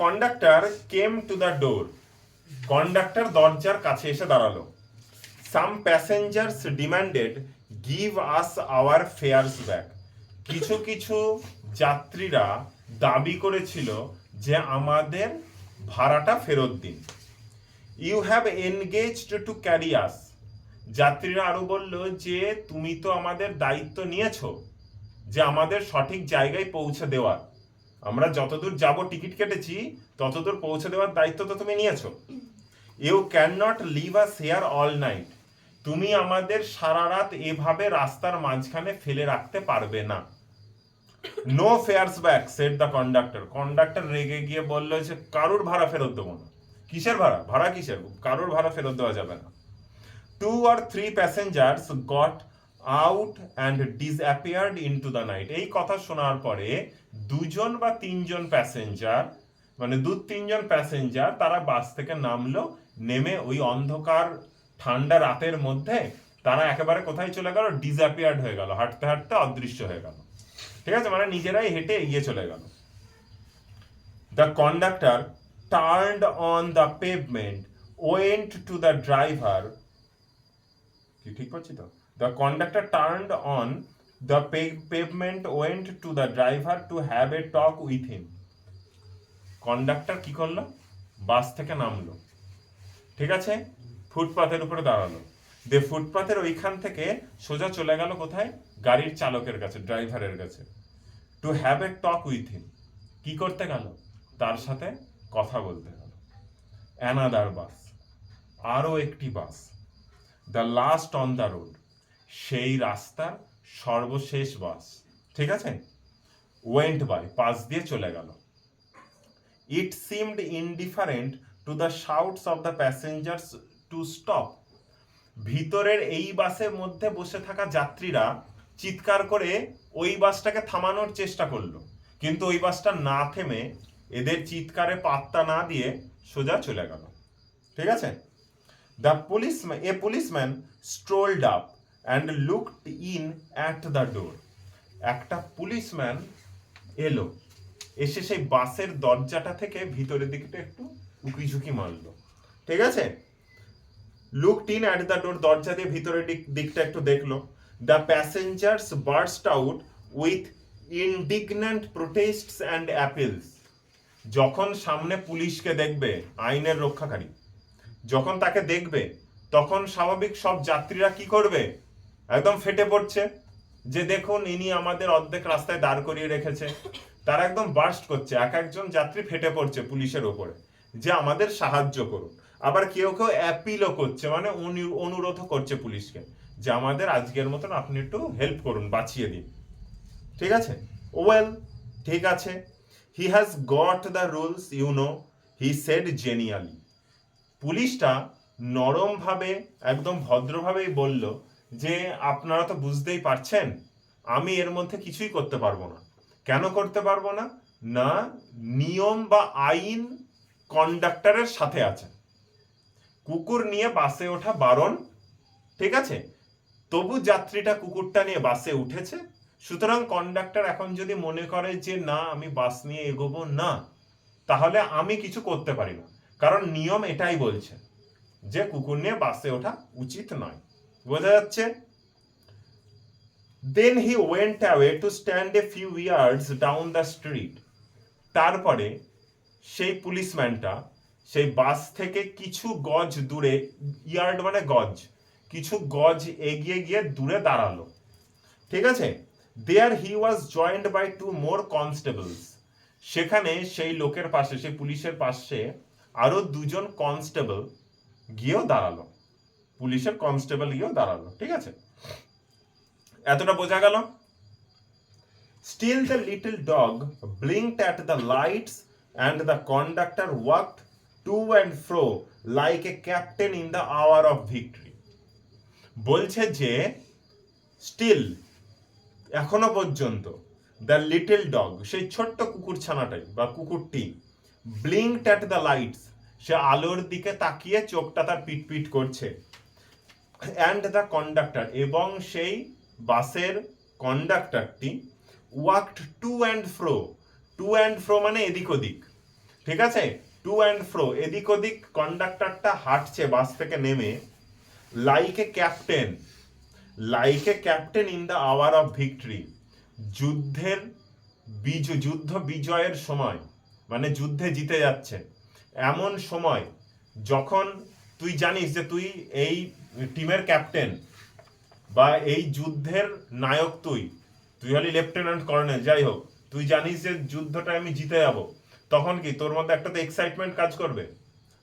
Conductor came to the door conductor দরজার কাছে এসে দাঁড়াল। Some passengers demanded give us our fares back কিছু কিছু যাত্রীরা দাবি করেছিল যে আমাদের ভাড়াটা ফেরত দিন। You have engaged to carry us যাত্রীরা আরও বলল, যে তুমি তো আমাদের দায়িত্ব নিয়েছো, যে আমাদের সঠিক জায়গায় পৌঁছে দেওয়ার। আমরা যতদূর যাব টিকিট কেটেছি, ততদূর পৌঁছে দেওয়ার দায়িত্ব তো তুমি নিয়েছো। You can not leave us here all night তুমি আমাদের সারা রাত এভাবে রাস্তার মাঝখানে ফেলে রাখতে পারবে না। No fares back said the conductor conductor রেগে গিয়ে বলল যে, কারুর ভাড়া ফেরত দেবো না। কিসের ভাড়া? ভাড়া কিসের? কারুর ভাড়া ফেরত দেওয়া যাবে না। Two or three passengers got out and disappeared into the night এই কথা শোনার পরে দুজন বা তিনজন প্যাসেঞ্জার মানে দু তিনজন প্যাসেঞ্জার তারা বাস থেকে নামলো, নেমে ওই অন্ধকার, ঠান্ডা রাতের মধ্যে তারা একেবারে কোথায় চলে গেল? ডিসঅ্যাপিয়ার্ড হয়ে গেল, হাঁটতে হাঁটতে অদৃশ্য হয়ে গেল। ঠিক আছে? মানে নিজেরাই হেঁটে এগিয়ে চলে গেল। The conductor turned on the pavement went to the driver কি ঠিক করছি তো? The conductor turned on the pavement went to the driver to have a talk with him conductor কি করল? বাস থেকে নামলো। ঠিক আছে? ফুটপাথের উপরে দাঁড়াল। দে ফুটপাথের ওইখান থেকে সোজা চলে গেল কোথায়? গাড়ির চালকের কাছে ড্রাইভারের কাছে। To have a talk with him কি করতে গেল? তার সাথে কথা বলতে গেল। অ্যানাদার বাস আরও একটি bus the last on the road সেই রাস্তার সর্বশেষ বাস, ঠিক আছে? ওয়েন্ট বাই পাশ দিয়ে চলে গেল। It seemed indifferent to the shouts of the passengers to stop ভিতরের এই বাসের মধ্যে বসে থাকা যাত্রীরা চিৎকার করে ওই বাসটাকে থামানোর চেষ্টা করল। কিন্তু ওই বাসটা না থেমে এদের চিৎকারে পাত্তা না দিয়ে সোজা চলে গেল। ঠিক আছে? The policeman a policeman strolled up and looked in at the door একটা পুলিশম্যান এলো। এসে সেই বাসের দরজাটা থেকে ভিতরের দিকটা একটু উকি ঝুঁকি মারলো। ঠিক আছে? Look in at the door দরজা দিয়ে ভিতরের দিক- দিকটা একটু দেখল। The passengers burst out with indignant protests and appeals যখন সামনে পুলিশকে দেখবে, আইনের রক্ষাকারী, যখন তাকে দেখবে, তখন স্বাভাবিক সব যাত্রীরা কি করবে? একদম ফেটে পড়ছে। যে দেখুন, ইনি আমাদের অর্ধেক রাস্তায় দাঁড় করিয়ে রেখেছে। তারা একদম বার্স্ট করছে। এক একজন যাত্রী ফেটে পড়ছে পুলিশের ওপরে। যে আমাদের সাহায্য করুন আবার কেউ কেউ অ্যাপিলও করছে মানে অনু- অনুরোধও করছে পুলিশকে। যে আমাদের আজকের মতন আপনি একটু হেল্প করুন, বাঁচিয়ে দিন। ঠিক আছে? ওয়েল ঠিক আছে। He has got the rules you know he said genially পুলিশটা নরমভাবে, একদম ভদ্রভাবেই বলল যে আপনারা তো বুঝতেই পারছেন, আমি এর মধ্যে কিছুই করতে পারব না। কেন করতে পারব না? না, নিয়ম বা আইন কন্ডাক্টরের সাথে আছে। কুকুর নিয়ে বাসে ওঠা বারণ, ঠিক আছে? তবু যাত্রীটা কুকুরটা নিয়ে বাসে উঠেছে। সুতরাং কন্ডাক্টর এখন যদি মনে করে যে, না, আমি বাস নিয়ে এগোবো না, তাহলে আমি কিছু করতে পারি না। কারণ নিয়ম এটাই বলছে যে, কুকুর নিয়ে বাসে ওঠা উচিত নয়। বোঝা যাচ্ছে? Then he went away to stand a few yards down the street তারপরে সেই পুলিশম্যানটা সেই বাস থেকে কিছু গজ দূরে ইয়ার্ড মানে গজ, কিছু গজ এগিয়ে গিয়ে দূরে দাঁড়াল। ঠিক আছে? There he was joined by two more constables সেখানে সেই লোকের পাশে, সেই পুলিশের পাশে আরও দুজন কনস্টেবল গিয়েও দাঁড়াল। পুলিশের কনস্টেবল গিয়েও দাঁড়াল ঠিক আছে? এতটা বোঝা গেল? Still the little dog blinked at the lights, and the conductor walked to and fro like a captain in the hour of victory বলছে যে স্টিল এখনও পর্যন্ত দ্য লিটল ডগ সেই ছোট্ট কুকুর ছানাটাই বা কুকুরটি ব্লিঙ্কড অ্যাট দ্য লাইটস সে আলোর দিকে তাকিয়ে চোখটা তার পিট পিট করছে। অ্যান্ড দ্য কন্ডাক্টর এবং সেই বাসের কন্ডাক্টরটি walked to and fro to and fro মানে এদিক ওদিক, ঠিক আছে? টু অ্যান্ড ফ্রো এদিক ওদিক কন্ডাক্টরটা হাঁটছে, বাস থেকে নেমে like a captain like a captain in the hour of victory যুদ্ধের বিজ যুদ্ধ বিজয়ের সময় মানে যুদ্ধে জিতে যাচ্ছে, এমন সময়, যখন তুই জানিস যে তুই এই টিমের ক্যাপ্টেন বা এই যুদ্ধের নায়ক তুই তুই হলি লেফটেন্যান্ট কর্নেল, যাই হোক, তুই জানিস যে যুদ্ধটা আমি জিতে যাব। তখন কি তোর মধ্যে একটা তো এক্সাইটমেন্ট কাজ করবে?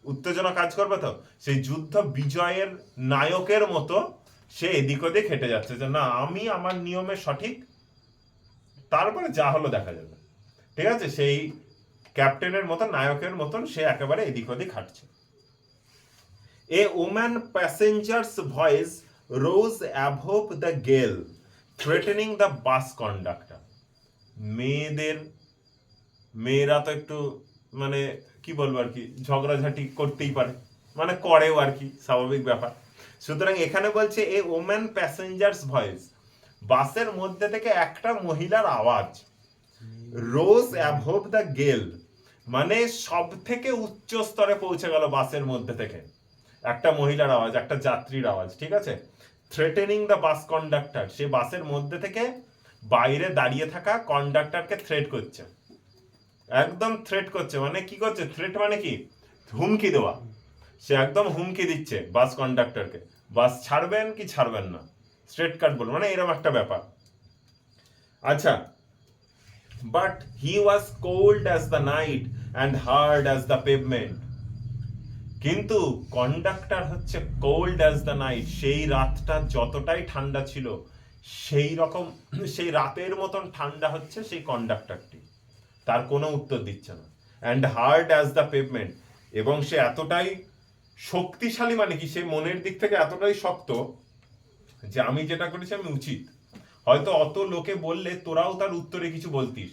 উত্তেজনা কাজ করবে তো? সেই যুদ্ধ বিজয়ের নায়কের মতো সে এদিক ওদিক হেঁটে যাচ্ছে যে, না, আমি আমার নিয়মে সঠিক। তারপরে যা হলো দেখা যাবে। ঠিক আছে? সেই ক্যাপ্টেনের মতন নায়কের মতন সে একেবারে এদিক ওদিক হাঁটছে। A woman passenger's voice rose above the gale threatening the bus conductor মেয়েদের, মেয়েরা তো একটু মানে কি বলব আর কি, ঝগড়াঝাটি করতেই পারে। মানে করেও আর কি, স্বাভাবিক ব্যাপার। সুতরাং এখানে বলছে এ ওম্যান প্যাসেঞ্জার্স ভয়েস বাসের মধ্যে থেকে একটা মহিলার আওয়াজ রোজ অ্যাভোভ দ্য গেল মানে সব থেকে উচ্চ স্তরে পৌঁছে গেল বাসের মধ্যে থেকে। একটা মহিলার আওয়াজ, একটা যাত্রীর আওয়াজ, ঠিক আছে? থ্রেটেনিং দ্য বাস কন্ডাক্টর সে বাসের মধ্যে থেকে বাইরে দাঁড়িয়ে থাকা কন্ডাক্টরকে থ্রেট করছে। একদম থ্রেট করছে মানে কি করছে? থ্রেট মানে কি? হুমকি দেওয়া। সে একদম হুমকি দিচ্ছে বাস কন্ডাক্টরকে বাস ছাড়বেন কি ছাড়বেন না? স্ট্রেট কাট বল মানে এরকম একটা ব্যাপার। আচ্ছা but he was cold as the night and hard as the pavement কিন্তু কন্ডাক্টর হচ্ছে কোল্ড অ্যাজ দ্য নাইট সেই রাতটা যতটাই ঠান্ডা ছিল, সেই রকম, সেই রাতের মতন ঠান্ডা হচ্ছে সেই কন্ডাক্টরটি তার কোনো উত্তর দিচ্ছে না। And hard as the pavement এবং সে এতটাই শক্তিশালী মানে কি, সে মনের দিক থেকে এতটাই শক্ত যে আমি যেটা করেছি আমি উচিত। হয়তো অত লোকে বললে তোরাও তার উত্তরে কিছু বলতিস।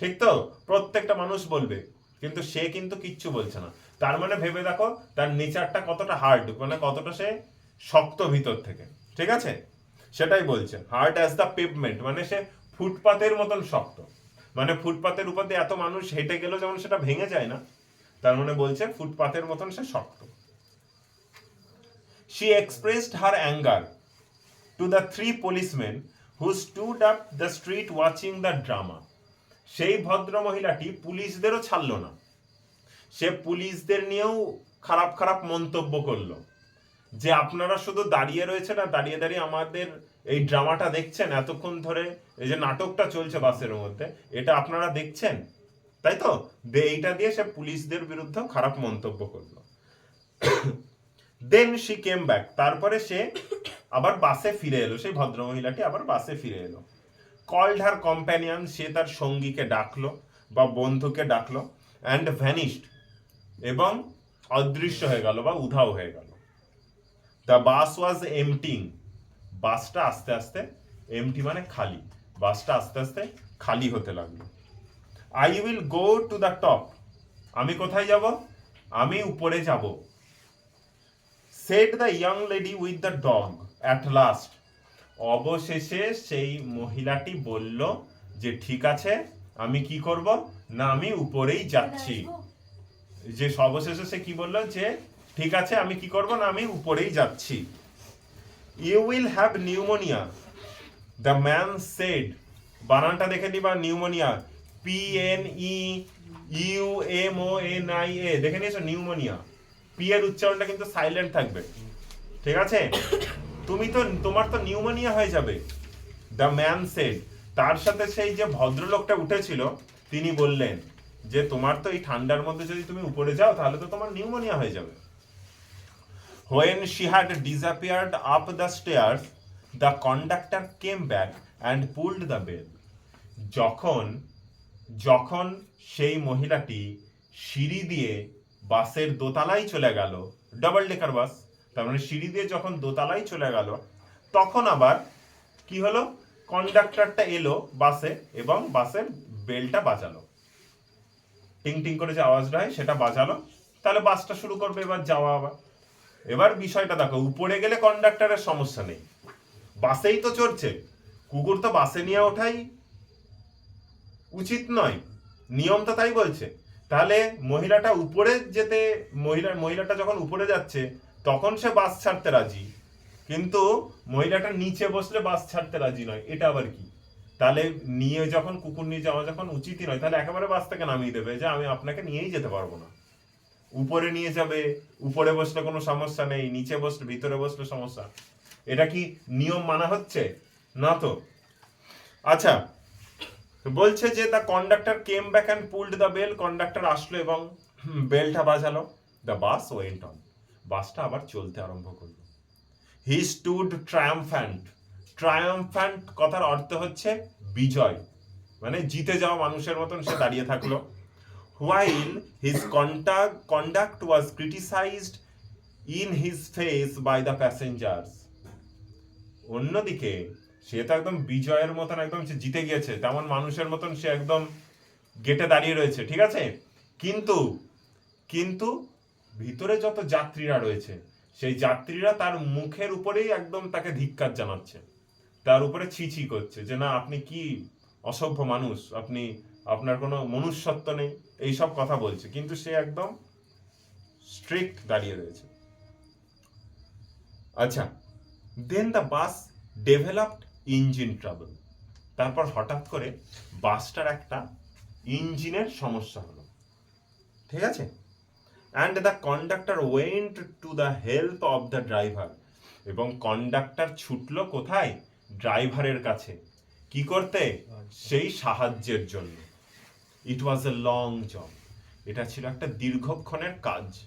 ঠিক তো? প্রত্যেকটা মানুষ বলবে, কিন্তু সে কিন্তু কিচ্ছু বলছে না। তার মানে ভেবে দেখো, তার নেচারটা কতটা হার্ড মানে কতটা সে শক্ত ভিতর থেকে। ঠিক আছে? সেটাই বলছে। হার্ড অ্যাজ দ্য পেভমেন্ট মানে সে ফুটপাতের মতন শক্ত। মানে ফুটপাতের উপর দিয়ে এত মানুষ হেঁটে গেলেও যেমন সেটা ভেঙে যায় না, তার মানে বলছে ফুটপাতের মতন সে শক্ত। She expressed her anger to the three policemen who stood up the street watching the drama সেই ভদ্র মহিলাটি পুলিশদেরও ছাড়লো না। সে পুলিশদের নিয়েও খারাপ খারাপ মন্তব্য করল। যে আপনারা শুধু দাঁড়িয়ে রয়েছেন আর দাঁড়িয়ে দাঁড়িয়ে আমাদের এই ড্রামাটা দেখছেন, এতক্ষণ ধরে এই যে নাটকটা চলছে বাসের মধ্যে, এটা আপনারা দেখছেন? তাই তো? এইটা দিয়ে সে পুলিশদের বিরুদ্ধে খারাপ মন্তব্য করল। দেন শি কেম ব্যাক তারপরে সে আবার বাসে ফিরে এলো। সেই ভদ্রমহিলাটি আবার বাসে ফিরে এলো। কল্ড হার কম্প্যানিয়ন সে তার সঙ্গীকে ডাকলো বা বন্ধুকে ডাকলো অ্যান্ড ভ্যানিশড এবং অদৃশ্য হয়ে গেল বা উধাও হয়ে গেল। দ্য বাস ওয়াজ এমটিং বাসটা আস্তে আস্তে এমটি মানে খালি। বাসটা আস্তে আস্তে খালি হতে লাগল। I will go to the top আমি কোথায় যাব? আমি উপরে যাব। Said the young lady with the dog at last অবশেষে সেই মহিলাটি বলল যে, ঠিক আছে, আমি কি করব? না, আমি উপরেই যাচ্ছি। যে সর্বশেষে সে কি বলল যে, ঠিক আছে, আমি কি করব না, আমি উপরেই যাচ্ছি। You will have pneumonia the man said বানানটা দেখে দিবা pneumonia P N E U M O N I A দেখে নিয়েছো নিউমোনিয়া পি এর উচ্চারণটা কিন্তু সাইলেন্ট থাকবে। ঠিক আছে? তুমি তো, তোমার তো নিউমোনিয়া হয়ে যাবে দ্য ম্যান সেড তার সাথে সেই যে ভদ্রলোকটা উঠেছিল, তিনি বললেন যে তোমার তো এই ঠান্ডার মধ্যে যদি তুমি উপরে যাও তাহলে তো তোমার নিউমোনিয়া হয়ে যাবে। When she had disappeared up the stairs, the conductor came back and pulled the bell. যখন যখন সেই মহিলাটি সিঁড়ি দিয়ে বাসের দোতলায় চলে গেল ডাবল ডেকার বাস তার মানে সিঁড়ি দিয়ে যখন দোতলায় চলে গেল তখন আবার কি হলো? কন্ডাক্টরটা এলো বাসে এবং বাসের বেলটা বাজালো। টিং টিং করে যে আওয়াজটা হয় সেটা বাজালো। তাহলে বাসটা শুরু করবে, এবার যাওয়া আবার। এবার বিষয়টা দেখো, উপরে গেলে কন্ডাক্টরের সমস্যা নেই। বাসেই তো চড়ছে। কুকুর তো বাসে নিয়ে ওঠাই উচিত নয়। নিয়ম তো তাই বলছে। তাহলে মহিলাটা উপরে যেতে, মহিলা, মহিলাটা যখন উপরে যাচ্ছে, তখন সে বাস ছাড়তে রাজি। কিন্তু মহিলাটা নিচে বসলে বাস ছাড়তে রাজি নয়। এটা আবার কি? তাহলে নিয়ে যখন, কুকুর নিয়ে যাওয়া যখন উচিতই নয়, তাহলে একেবারে বাস থেকে নামিয়ে দেবে যে আমি আপনাকে নিয়েই যেতে পারব না। উপরে নিয়ে যাবে, উপরে বসলে কোনো সমস্যা নেই, নিচে বসলে, ভিতরে বসলে সমস্যা। এটা কি নিয়ম মানা হচ্ছে? না তো? আচ্ছা বলছে যে the conductor came back and pulled the bell conductor আসলো এবং বেলটা বাজালো। দ্য বাস ওয়েন্ট অন বাসটা আবার চলতে আরম্ভ করল। হি স্টুড ট্রায়ামফ্যান্ট ট্রায়ামফ্যান্ট কথার অর্থ হচ্ছে বিজয়। মানে জিতে যাওয়া মানুষের মতন সে দাঁড়িয়ে থাকল। While his contact, conduct was criticized in his face by the passengers. অন্যদিকে সে তো একদম বিজয়ের মতন একদম সে জিতে গিয়েছে। তেমন মানুষের মতন সে একদম গেটে দাঁড়িয়ে রয়েছে ঠিক আছে? কিন্তু কিন্তু ভিতরে যত যাত্রীরা রয়েছে সেই যাত্রীরা তার মুখের উপরেই একদম তাকে ধিক্কার জানাচ্ছে। তার উপরে ছিছি করছে যে না, আপনি কি অসভ্য মানুষ? আপনি, আপনার কোনো মনুষ্যত্ব নেই? এইসব কথা বলছে। কিন্তু সে একদম স্ট্রিক্ট দাঁড়িয়ে রয়েছে। আচ্ছা then the bus developed engine trouble তারপর হঠাৎ করে বাসটার একটা ইঞ্জিনের সমস্যা হলো। ঠিক আছে? And the conductor went to the help of the driver এবং কন্ডাক্টর ছুটলো কোথায়? ড্রাইভারের কাছে। কি করতে? সেই সাহায্যের জন্য। ইট ওয়াজ এ লং জব এটা ছিল একটা দীর্ঘক্ষণের কাজ।